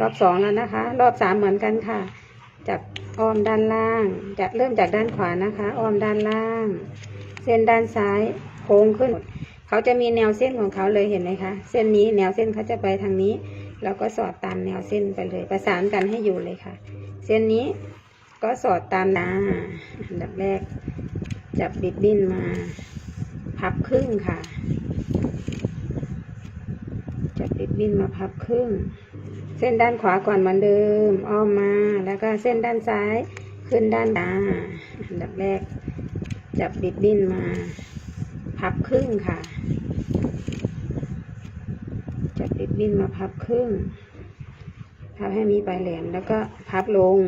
รอบสองแล้วนะคะ รอบสามเหมือนกันค่ะ จากอ้อมด้านล่างจะเริ่มจากด้านขวานะคะ อ้อมด้านล่าง เส้นด้านซ้ายโค้งขึ้น เขาจะมีแนวเส้นของเขาเลยเห็นไหมคะ เส้นนี้แนวเส้นเขาจะไปทางนี้ เราก็สอดตามแนวเส้นไปเลย ประสานกันให้อยู่เลยค่ะ เส้นนี้ก็สอดตามนาอันดับแรก จับบิดดิ้นมา พับครึ่งค่ะ จับบิดดิ้นมาพับครึ่ง เส้นด้านขวาก่อนเหมือนเดิม อ้อมมา แล้วก็เส้นด้านซ้าย ขึ้นด้านหน้าอันดับแรก จับบิดดิ้นมา พับครึ่งค่ะ จับบิดดิ้นมาพับครึ่ง พับให้มีปลายแหลม แล้วก็พับลง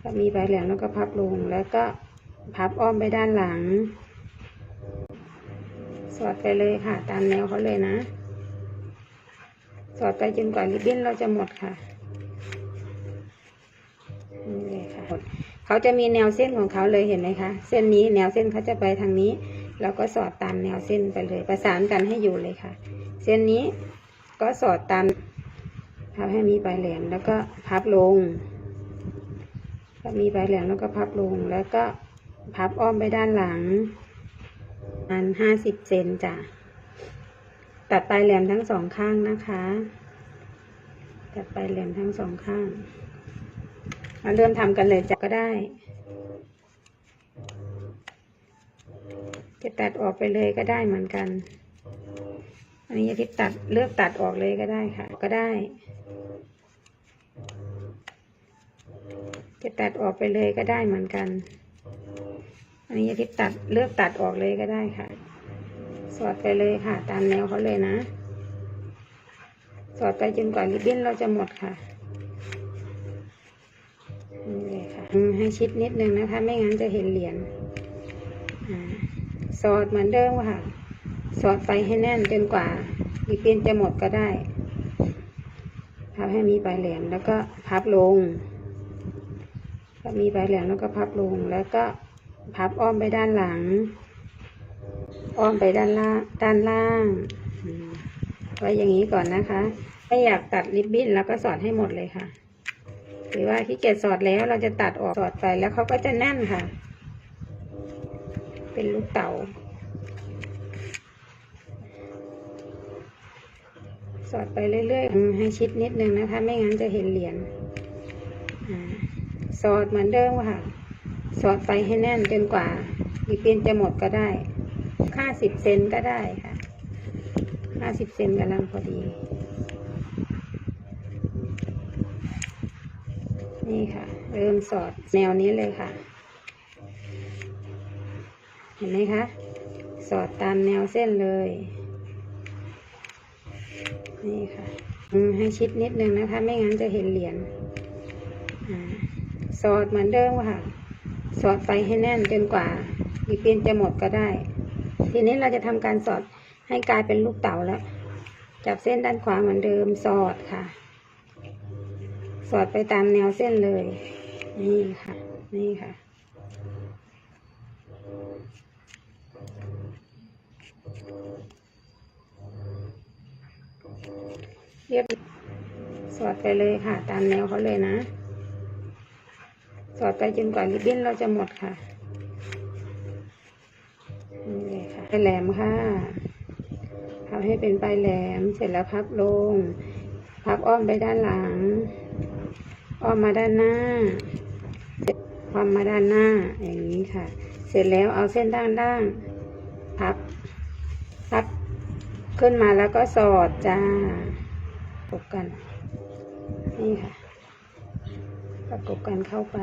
ถ้ามีปลายแหลมแล้วก็พับลง แล้วก็พับอ้อมไปด้านหลัง สอดไปเลยค่ะ ตามแนวเขาเลยนะ สอดไปจนกว่าริบบิ้นเราจะหมดค่ะนี่เลยค่ะเขาจะมีแนวเส้นของเขาเลยเห็นไหมคะ เส้นนี้แนวเส้นเขาจะไปทางนี้ เราก็สอดตามแนวเส้นไปเลย ประสานกันให้อยู่เลยค่ะ เส้นนี้ก็สอดตามพับให้มีปลายแหลมแล้วก็พับลงถ้ามีปลายแหลมแล้วก็พับลงแล้วก็พับอ้อมไปด้านหลังอันห้าสิบเซนจ้ะ ตัดปลายแหลมทั้งสองข้างนะคะ ตัดปลายแหลมทั้งสองข้างมาเริ่มทำกันเลยจะก็ได้ จะตัดออกไปเลยก็ได้เหมือนกัน อันนี้ที่ตัดเลือกตัดออกเลยก็ได้ค่ะ ก็ได้ จะตัดออกไปเลยก็ได้เหมือนกัน อันนี้ที่ตัดเลือกตัดออกเลยก็ได้ค่ะ สอดไปเลยค่ะ ตามแนวเขาเลยนะ สอดไปจนกว่าริบบิ้นเราจะหมดค่ะนี่เลยค่ะให้ชิดนิดนึงนะคะ ไม่งั้นจะเห็นเหรียญสอดเหมือนเดิมค่ะ สอดไปให้แน่นจนกว่าริบบิ้นจะหมดก็ได้ พับให้มีปลายแหลมแล้วก็พับลงถ้ามีปลายแหลมแล้วก็พับลงแล้วก็พับอ้อมไปด้านหลัง อ้อมไปด้านล่างด้านล่างไว้อย่างนี้ก่อนนะคะถ้าอยากตัดริบบิ้นแล้วก็สอดให้หมดเลยค่ะหรือว่าขี้เกียจสอดแล้วเราจะตัดออกสอดไปแล้วเขาก็จะแน่นค่ะ เป็นลูกเต๋าสอดไปเรื่อยๆให้ชิดนิดนึงนะคะ ไม่งั้นจะเห็นเหรียญสอดเหมือนเดิมค่ะ สอดไปให้แน่นจนกว่าริบบิ้นจะหมดก็ได้ ห้าสิบเซนก็ได้ค่ะห้าสิบเซนกำลังพอดี นี่ค่ะ เริ่มสอดแนวนี้เลยค่ะ เห็นไหมคะ สอดตามแนวเส้นเลย นี่ค่ะให้ชิดนิดนึงนะคะ ไม่งั้นจะเห็นเหรียญสอดเหมือนเดิมค่ะ สอดไปให้แน่นจนกว่าริบบิ้นจะหมดก็ได้ ทีนี้เราจะทำการสอดให้กลายเป็นลูกเต๋าแล้ว จับเส้นด้านขวาเหมือนเดิมสอดค่ะ สอดไปตามแนวเส้นเลย นี่ค่ะ นี่ค่ะเรียบสอดไปเลยค่ะ ตามแนวเขาเลยนะ สอดไปจนกว่าริบบิ้นเราจะหมดค่ะ ปลายแหลมค่ะพับให้เป็นปลายแหลม เสร็จแล้วพับลง พับอ้อมไปด้านหลัง อ้อมมาด้านหน้าเสร็จความมาด้านหน้าอย่างนี้ค่ะ เสร็จแล้วเอาเส้นด้านล่างพับ พับขึ้นมาแล้วก็สอดจ้าประกบกัน นี่ค่ะประกบกันเข้าไป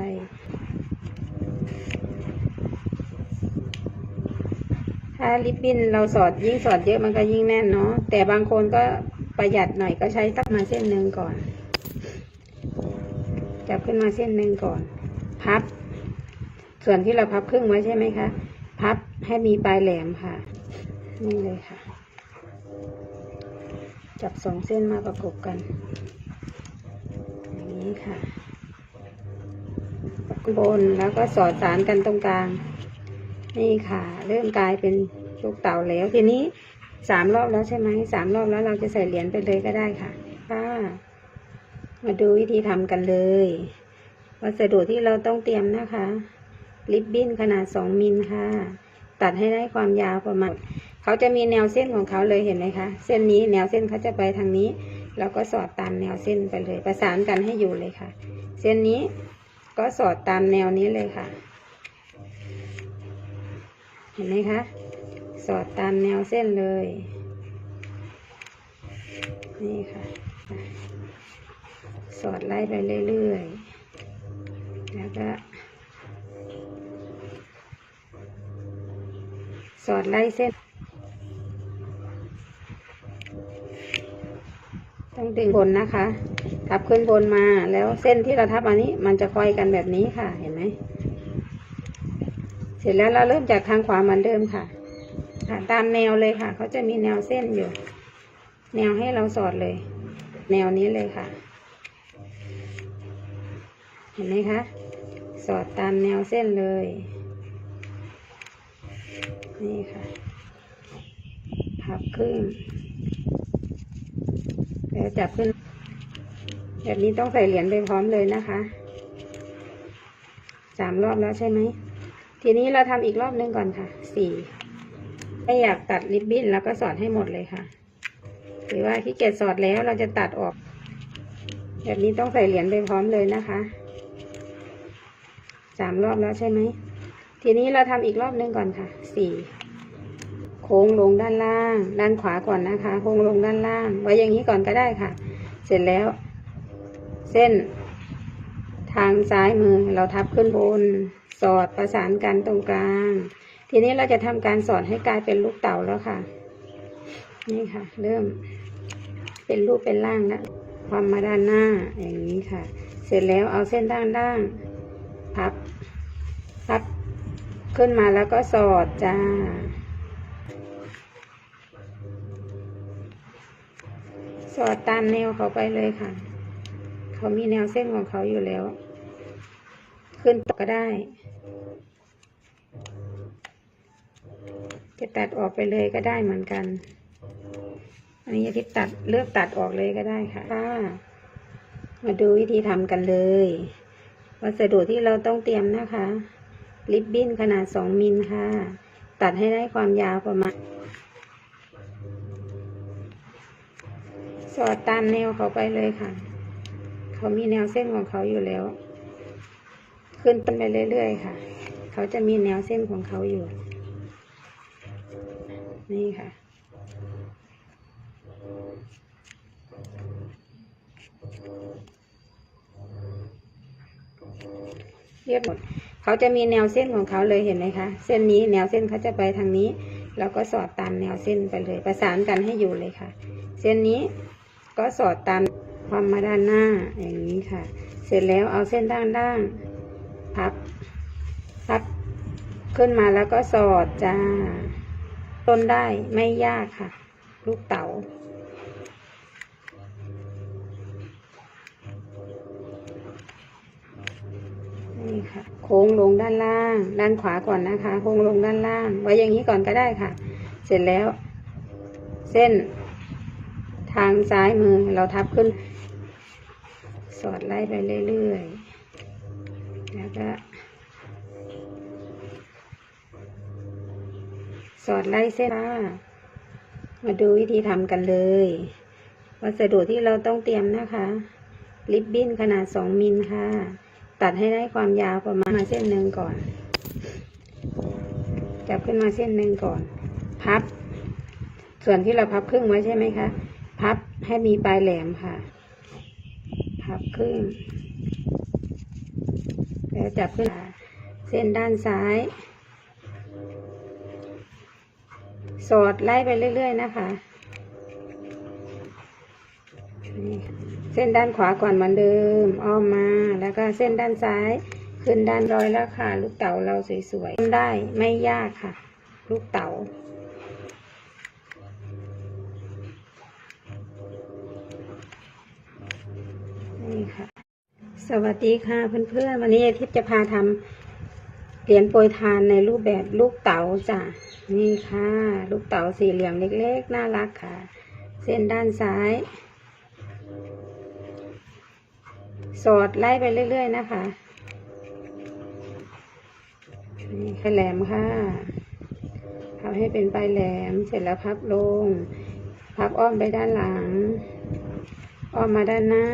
ถ้าลิปบิ้นเราสอดยิ่งสอดเยอะมันก็ยิ่งแน่นเนาะแต่บางคนก็ประหยัดหน่อยก็ใช้ตักมาเส้นหนึ่งก่อน จับขึ้นมาเส้นหนึ่งก่อน พับ ส่วนที่เราพับครึ่งไว้ใช่ไหมคะ พับให้มีปลายแหลมค่ะ นี่เลยค่ะ จับสองเส้นมาประกบกันอย่างนี้ค่ะบนแล้วก็สอดสารกันตรงกลาง นี่ค่ะ เริ่มกลายเป็นลูกเต่าแล้วทีนี้สามรอบแล้วใช่ไหมสามรอบแล้วเราจะใส่เหรียญไปเลยก็ได้ค่ะค่ะมาดูวิธีทำกันเลย วัสดุที่เราต้องเตรียมนะคะ ริบบิ้นขนาด2มิลค่ะ ตัดให้ได้ความยาวประมาณเขาจะมีแนวเส้นของเขาเลยเห็นไหมคะ เส้นนี้แนวเส้นเขาจะไปทางนี้ เราก็สอดตามแนวเส้นไปเลย ประสานกันให้อยู่เลยค่ะ เส้นนี้ก็สอดตามแนวนี้เลยค่ะ เห็นไหมคะ สอดตามแนวเส้นเลย นี่ค่ะ สอดไล่ไปเรื่อยๆ แล้วก็ สอดไล่เส้น ต้องดึงบนนะคะ ทับขึ้นบนมาแล้วเส้นที่เราทับอันนี้ มันจะคอยกันแบบนี้ค่ะ เห็นไหม ร็จแล้วเราเริ่มจากทางขวาเหมือนเดิมค่ะค่ะตามแนวเลยค่ะ เขาจะมีแนวเส้นอยู่ แนวให้เราสอดเลย แนวนี้เลยค่ะ เห็นไหมคะ สอดตามแนวเส้นเลย นี่ค่ะ พับครึ่งแล้วจับขึ้น แบบนี้ต้องใส่เหรียญไปพร้อมเลยนะคะ สามรอบแล้วใช่ไหม ทีนี้เราทำอีกรอบหนึงก่อนค่ะสี่ถ้าอยากตัดริบบิ้นแล้วก็สอดให้หมดเลยค่ะหรือว่าขี้เกียจสอดแล้วเราจะตัดออก แบบนี้ต้องใส่เหรียญไปพร้อมเลยนะคะสามรอบแล้วใช่ไหมทีนี้เราทำอีกรอบหนึงก่อนค่ะสี่โค้งลงด้านล่าง ด้านขวาก่อนนะคะ โค้งลงด้านล่าง ไว้อย่างนี้ก่อนก็ได้ค่ะ เสร็จแล้ว เส้น ทางซ้ายมือเราทับขึ้นบน สอดประสานกันตรงกลาง ทีนี้เราจะทำการสอดให้กลายเป็นลูกเต่าแล้วค่ะ นี่ค่ะ เริ่ม เป็นรูปเป็นร่างแล้วความมาด้านหน้าอย่างนี้ค่ะ เสร็จแล้วเอาเส้นด้านล่างพับพับขึ้นมาแล้วก็สอดจ้าสอดตามแนวเขาไปเลยค่ะ เขามีแนวเส้นของเขาอยู่แล้ว ขึ้นตอก็ได้ จะตัดออกไปเลยก็ได้เหมือนกัน อันนี้ที่ตัดเลือกตัดออกเลยก็ได้ค่ะค่ะมาดูวิธีทำกันเลย วัสดุที่เราต้องเตรียมนะคะ ริบบิ้นขนาด 2 มิลค่ะ ตัดให้ได้ความยาวประมาณ สอดตามแนวเขาไปเลยค่ะ เขามีแนวเส้นของเขาอยู่แล้ว ขึ้นต้นไปเรื่อยๆค่ะ เขาจะมีแนวเส้นของเขาอยู่ นี่ค่ะ เรียบหมด เขาจะมีแนวเส้นของเขาเลยเห็นไหมคะ เส้นนี้แนวเส้นเขาจะไปทางนี้ เราก็สอดตามแนวเส้นไปเลย ประสานกันให้อยู่เลยค่ะ เส้นนี้ก็สอดตามความมาด้านหน้าอย่างนี้ค่ะ เสร็จแล้วเอาเส้นด้านล่าง พับพับขึ้นมาแล้วก็สอดจ้า ต้นได้ไม่ยากค่ะ ลูกเต๋านี่ค่ะ โค้งลงด้านล่าง ด้านขวาก่อนนะคะ โค้งลงด้านล่าง ไว้อย่างนี้ก่อนก็ได้ค่ะ เสร็จแล้ว เส้น ทางซ้ายมือเราทับขึ้น สอดไล่ไปเรื่อยๆ แล้วก็ สอดไล่เส้นมาดูวิธีทำกันเลย วัสดุที่เราต้องเตรียมนะคะ ริบบิ้นขนาด 2 มิลค่ะ ตัดให้ได้ความยาวประมาณมาเส้นหนึ่งก่อน จับขึ้นมาเส้นหนึ่งก่อน พับ ส่วนที่เราพับครึ่งไว้ใช่ไหมคะ พับให้มีปลายแหลมค่ะ พับครึ่ง แล้วจับขึ้นมาเส้นด้านซ้าย สอดไล่ไปเรื่อย ๆ นะคะเส้นด้านขวาก่อนเหมือนเดิม อ้อมมาแล้วก็เส้นด้านซ้าย ขึ้นด้านรอยแล้วค่ะ ลูกเต๋าเราสวยๆทำได้ไม่ยากค่ะ ลูกเต๋า นี่ค่ะ สวัสดีค่ะเพื่อนๆวันนี้อาทิตย์จะพาทำเหรียญโปรยทานในรูปแบบลูกเต๋าจ้ะนี่ค่ะ ลูกเต๋าสี่เหลี่ยมเล็กๆ น่ารักค่ะ เส้นด้านซ้าย สอดไล่ไปเรื่อยๆนะคะนี่ค่ะแหลมค่ะพับให้เป็นปลายแหลมเสร็จแล้วพับลง พับอ้อมไปด้านหลัง อ้อมมาด้านหน้า